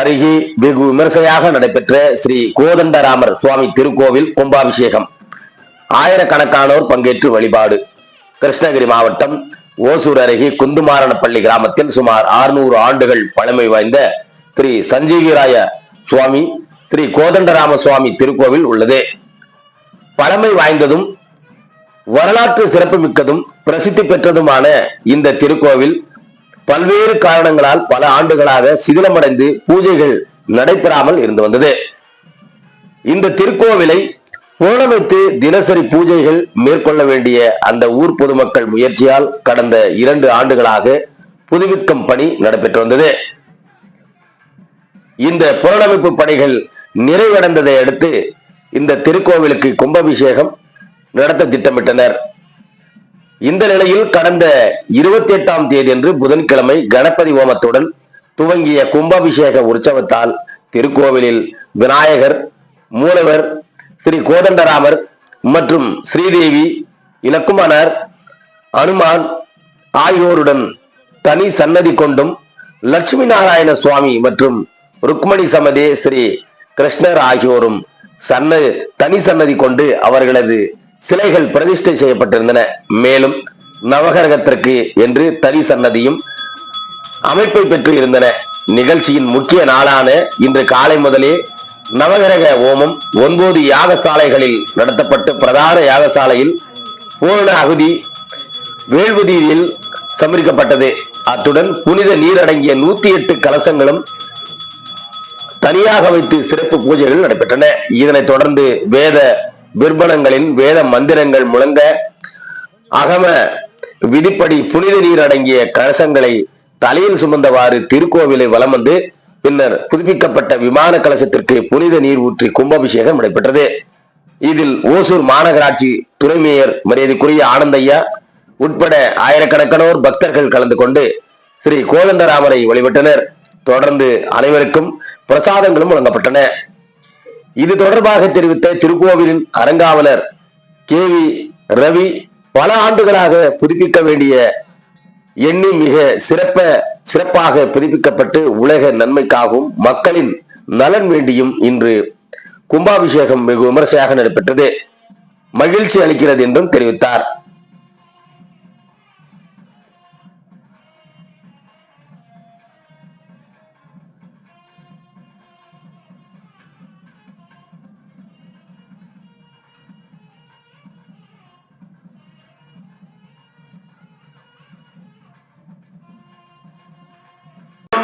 அருகே வெகு விமர்சையாக நடைபெற்ற ஸ்ரீ கோதண்டராமர் சுவாமி திருக்கோவில் கும்பாபிஷேகம். ஆயிரக்கணக்கானோர் பங்கேற்று வழிபாடு. கிருஷ்ணகிரி மாவட்டம் ஓசூர் அருகே குந்துமாரணப்பள்ளி கிராமத்தில் சுமார் 600 ஆண்டுகள் பழமை வாய்ந்த ஸ்ரீ சஞ்சீவிராய சுவாமி ஸ்ரீ கோதண்டராம சுவாமி திருக்கோவில் உள்ளது. பழமை வாய்ந்ததும் வரலாற்று சிறப்புமிக்கதும் பிரசித்தி பெற்றதுமான இந்த திருக்கோவில் பல்வேறு காரணங்களால் பல ஆண்டுகளாக சிதிலமடைந்து பூஜைகள் நடைபெறாமல் இருந்து வந்தது. இந்த திருக்கோவிலை புனரமைத்து தினசரி பூஜைகள் மேற்கொள்ள வேண்டிய அந்த ஊர் பொதுமக்கள் முயற்சியால் கடந்த இரண்டு ஆண்டுகளாக புதுப்பிக்கும் பணி நடைபெற்று வந்தது. இந்த புனரமைப்பு பணிகள் நிறைவடைந்ததை அடுத்து இந்த திருக்கோவிலுக்கு கும்பாபிஷேகம் நடத்த திட்டமிட்டனர். இந்த நிலையில் கடந்த இருபத்தி எட்டாம் தேதியன்று புதன்கிழமை கணபதி ஹோமத்துடன் துவங்கிய கும்பாபிஷேக உற்சவத்தால் திருக்கோவிலில் விநாயகர் மூலவர் ஸ்ரீ கோதண்டராமர் மற்றும் ஸ்ரீதேவி இலக்குமணர் அனுமான் ஆகியோருடன் தனி சன்னதி கொண்டும் லட்சுமி நாராயண சுவாமி மற்றும் ருக்மணி சமதே ஸ்ரீ கிருஷ்ணர் ஆகியோரும் சன்ன தனி சன்னதி கொண்டு அவர்களது சிலைகள் பிரதிஷ்டை செய்யப்பட்டிருந்தன. மேலும் நவகரகத்திற்கு என்று தனி சன்னதியும் அமைப்பை பெற்று இருந்தன நிகழ்ச்சியின் முக்கிய நாளான இன்று காலை முதலே நவகிரக ஓமம் ஒன்பது யாகசாலைகளில் நடத்தப்பட்டு பிரதான யாகசாலையில் பூரண அகுதி வேள்வதியில் சமரிக்கப்பட்டது. அத்துடன் புனித நீர் அடங்கிய நூத்தி எட்டு கலசங்களும் தனியாக வைத்து சிறப்பு பூஜைகள் நடைபெற்றன. இதனைத் தொடர்ந்து வேத விற்பனங்களின் வேத மந்திரங்கள் முழங்க அகம விதிப்படி புனித நீர் அடங்கிய கலசங்களை தலையில் சுமந்தவாறு திருக்கோவிலை வலம் வந்து பின்னர் புதுப்பிக்கப்பட்ட விமான கலசத்திற்கு புனித நீர் ஊற்றி கும்பாபிஷேகம் நடைபெற்றது. இதில் ஓசூர் மாநகராட்சி துணை மேயர் மரியாதைக்குரிய ஆனந்தையா உட்பட ஆயிரக்கணக்கானோர் பக்தர்கள் கலந்து கொண்டு ஸ்ரீ கோதண்டராமரை வழிபட்டனர். தொடர்ந்து அனைவருக்கும் பிரசாதங்களும் வழங்கப்பட்டன. இது தொடர்பாக தெரிவித்த திருக்கோவிலின் அறங்காவலர் கே வி ரவி பல ஆண்டுகளாக புதுப்பிக்க வேண்டிய எண்ணி மிக சிறப்ப சிறப்பாக புதுப்பிக்கப்பட்டு உலக நன்மைக்காகவும் மக்களின் நலன் வேண்டியும் இன்று கும்பாபிஷேகம் வெகு விமர்சையாக நடைபெற்றது. மகிழ்ச்சி அளிக்கிறது என்றும் தெரிவித்தார்.